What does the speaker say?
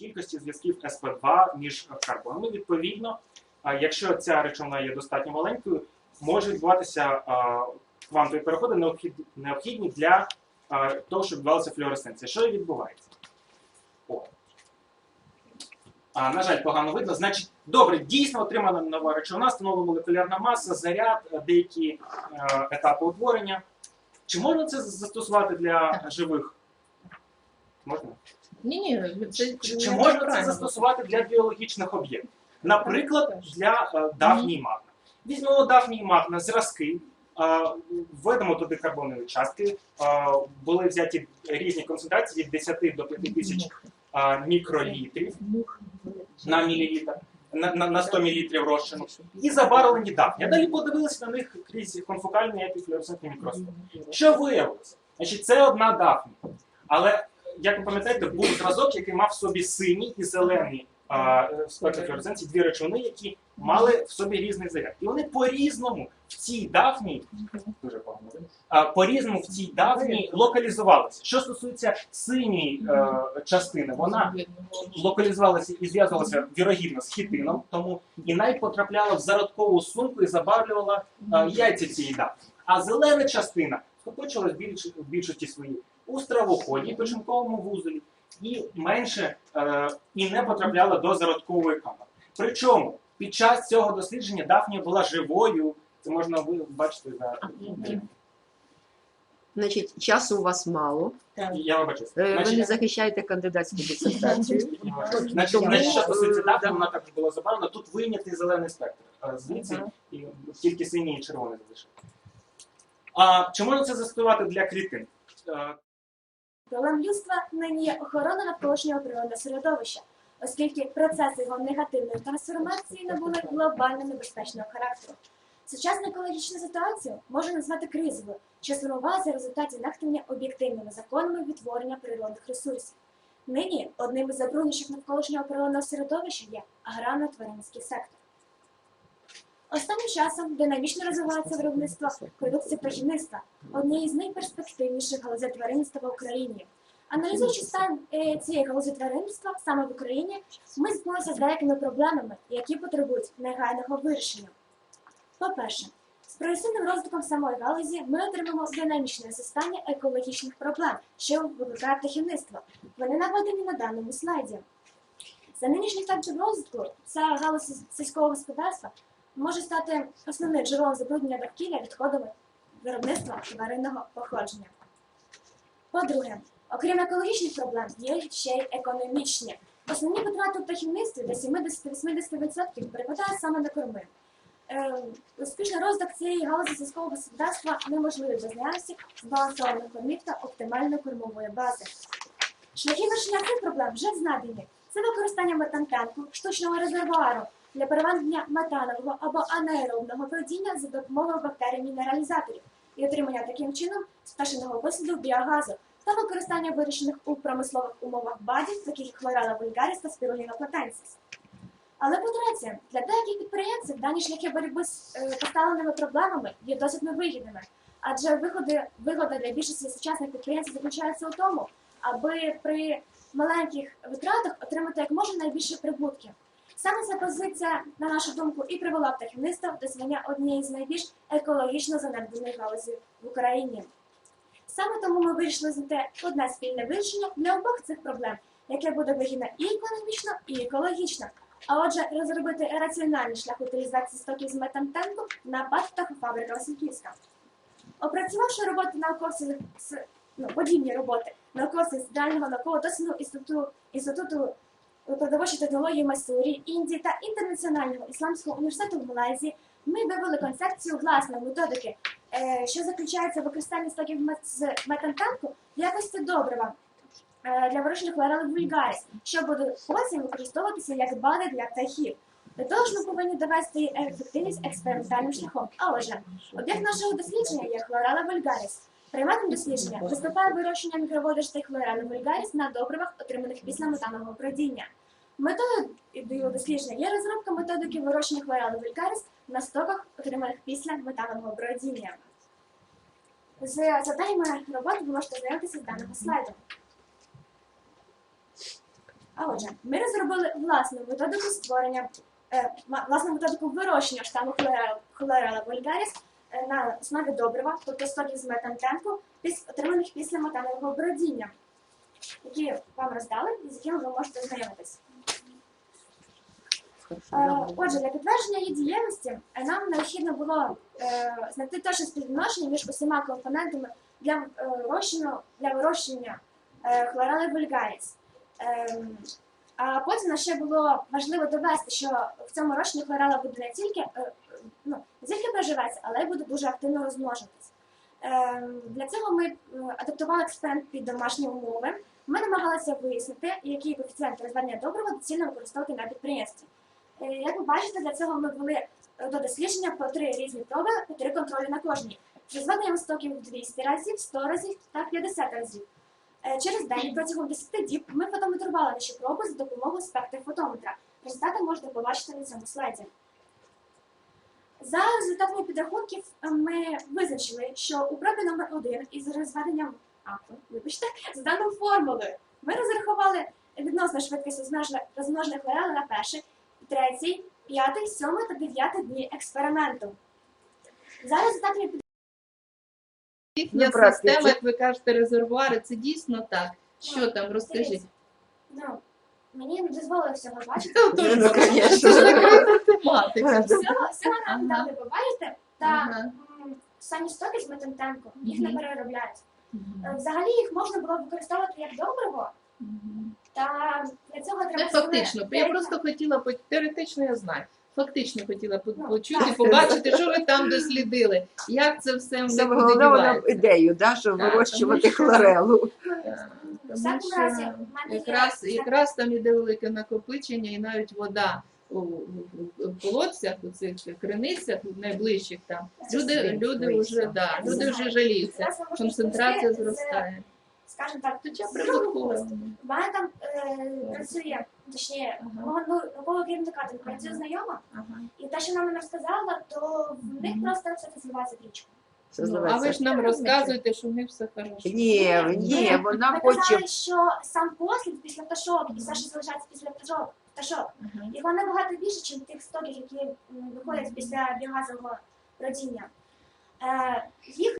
кількості зв'язків СП2 між карбонами. Відповідно, якщо ця речовина є достатньо маленькою, може відбуватися квантові переходи, необхідні для того, щоб відбувалася флюоресценція. Що і відбувається? О. А, на жаль, погано видно. Значить, добре, дійсно отримана нова речовина, встановлена молекулярна маса, заряд, деякі етапи утворення. Чи можна це застосувати для живих? Можна? Ні, ні, це Чи, не можна це правильно. застосувати для біологічних об'єктів? Наприклад, для е, дафнії магна. Візьмемо дафнії магна, зразки, е, введемо туди карбонові частки, е, були взяті різні концентрації від 10 до 5 тисяч е, мікролітрів на мілілітр, на, на, на 100 мл розчину, і забарвлені дафні. А далі подивилися на них крізь конфокальний епіфлюоресцентний мікроскоп. Що виявилося? Значить, це одна дафні. Але, як ви пам'ятаєте, був зразок, який мав в собі синій і зелений а, спектр флуоресценції, дві речовини, які мали в собі різний заряд. І вони по-різному в цій дафні, дуже погано, по-різному в цій дафні локалізувалися. Що стосується синьої е, частини, вона локалізувалася і зв'язувалася вірогідно з хітином, тому і навіть потрапляла в зародкову сумку і забавлювала е, яйця цієї дафні. А зелена частина скопичилась більш, в більшості своїй у стравоході, печінковому вузолі, і менше е, і не потрапляла до зародкової камери. Причому під час цього дослідження Дафнія була живою. Це можна бачити за Значить, часу у вас мало. я вибачу. Е, Ви не Значить, захищаєте кандидатську дисертацію. Значить, значить, що стосується е, вона також була забавлена. Тут вийнятий зелений спектр е, звідси, Ага. і тільки синій і червоний залишив. А чи можна це застосувати для клітин? Проблем людства нині охорона навколишнього природного середовища, оскільки процеси його негативної трансформації набули глобально небезпечного характеру. Сучасну екологічну ситуацію можна назвати кризовою, що сформувалася в результаті нехтування об'єктивними законами відтворення природних ресурсів. Нині одним із забруднюючих навколишнього природного середовища є аграрно-тваринський сектор. Останнім часом динамічно розвивається виробництво продукції птахівництва, однієї з найперспективніших галузей тваринництва в Україні. Аналізуючи стан е, цієї галузі тваринництва саме в Україні, ми зіткнулися з деякими проблемами, які потребують негайного вирішення. По-перше, з прогресивним розвитком самої галузі ми отримаємо динамічне зростання екологічних проблем, що викликає птахівництво. Вони наведені на даному слайді. За нинішніх темпів розвитку ця галузь сільського господарства може стати основним джерелом забруднення довкілля відходами виробництва тваринного походження. По-друге, окрім екологічних проблем, є ще й економічні. Основні витрати у птахівництві до 70-80% припадає саме на корми. Е, успішний розвиток цієї галузі сільського господарства неможливий без наявності збалансованих кормів та оптимальної кормової бази. Шляхи вирішення цих проблем вже знадані. Це використання метантанку, штучного резервуару для переведення метанового або анаеробного бродіння за допомогою бактерій-мінералізаторів і отримання таким чином пташиного висаду біогазу та використання вирішених у промислових умовах бадів, таких як хлорала вульгаріс та спіруліна. Але по-третє, для деяких підприємців дані шляхи боротьби з е, поставленими проблемами є досить невигідними, адже виходи, вигода для більшості сучасних підприємців заключається у тому, аби при маленьких витратах отримати як можна найбільше прибутків. Саме ця позиція, на нашу думку, і привела птахівництво до звання однієї з найбільш екологічно занедбаних галузей в Україні. Саме тому ми вирішили знайти одне спільне вирішення для обох цих проблем, яке буде вигідне і економічно, і екологічно. А отже, розробити раціональний шлях утилізації стоків з метантенку на ПАТ птахофабрика Васильківська. Опрацювавши роботи науковців з ну, подібні роботи науковців з Центрального науково-дослідного інституту, інституту продовольчої технології Масурі, Індії та Інтернаціонального ісламського університету в Малайзії, ми вивели концепцію власної методики, е, що заключається в використанні стоків з метантанку в якості добрива е, для вирощення хлорали вульгаріс, що буде потім використовуватися як бади для птахів. До того ж, ми повинні довести ефективність експериментальним шляхом. А отже, об'єкт нашого дослідження є хлорала вульгаріс. Предметом дослідження виступає вирощення мікроводоростей хлорали вульгаріс на добривах, отриманих після метанового бродіння. Методою дослідження є розробка методики вирощення хлорали вульгаріс на стоках, отриманих після метанового бродіння. З завданнями роботи ви можете ознайомитися з даного слайду. А отже, ми розробили власну методику створення, е, власну методику вирощення штаму хлорела, вульгаріс е, на основі добрива, тобто соків з метантенку, отриманих після метанового бродіння, які вам роздали і з якими ви можете знайомитись. Е, Отже, для підтвердження її дієвості е, нам необхідно було е, знайти точне співвідношення між усіма компонентами для розчину для вирощення хлорели вульгаріс. Ем, а потім ще було важливо довести, що в цьому розчині хлорела буде не тільки, ну, не тільки проживеться, але й буде дуже активно розмножитись. Ем, для цього ми адаптували експеримент під домашні умови. Ми намагалися вияснити, які коефіцієнти розведення добрива доцільно використовувати на підприємстві. Е, Як ви бачите, для цього ми ввели е, до дослідження по три різні проби, по три контролі на кожній. З розведенням стоків 200 разів, 100 разів та 50 разів. Е, Через день протягом 10 діб ми фотометрували наші проби за допомогою спектрифотометра. Результати можете побачити на цьому слайді. За результатами підрахунків ми визначили, що у пробі номер 1 із розведенням а, вибачте, з даною формулою ми розрахували відносно швидкість розмноження- розмноження на перший, третій, п'ятий, сьомий та дев'ятий дні експерименту. За результатами Їхня Ну, система, як ви кажете, резервуари, це дійсно так. Що там, розкажіть. Ну, мені не дозволили всього бачити. Ну, бачите, це тематика. Всього, нам Ага. дали побачити, та самі стоки з метантенку, їх не переробляють. Взагалі їх можна було використовувати як добриво. Та для цього треба Не фактично. Я просто хотіла по- теоретично, я знаю. Фактично хотіла Ну, почути, побачити, що ви там дослідили, як це все в головне ідею, да, щоб Так, вирощувати тому хлорелу. Так, Тому що разі, в є якраз, якраз там іде велике накопичення, і навіть вода у, у, колодцях, у цих криницях, найближчих там. Люди, люди вже да, люди вже жаліються. Концентрація зростає. Скажімо так, прибутково. другого мене там е, працює, точніше, Ага. мого ну, нового керівника там працює знайома, Ага. і те, що вона мені розказала, то в них Мгм. просто все це зливається в річку. Ну, а зливається. ви ж нам розказуєте, що в них все хорошо. Ні, ні, вона Ми хоче. казали, що сам послід після пташок і все, що залишається після пташок, пташок, Ага. його набагато більше, ніж тих стоків, які м, виходять після біогазового родіння. Е, їх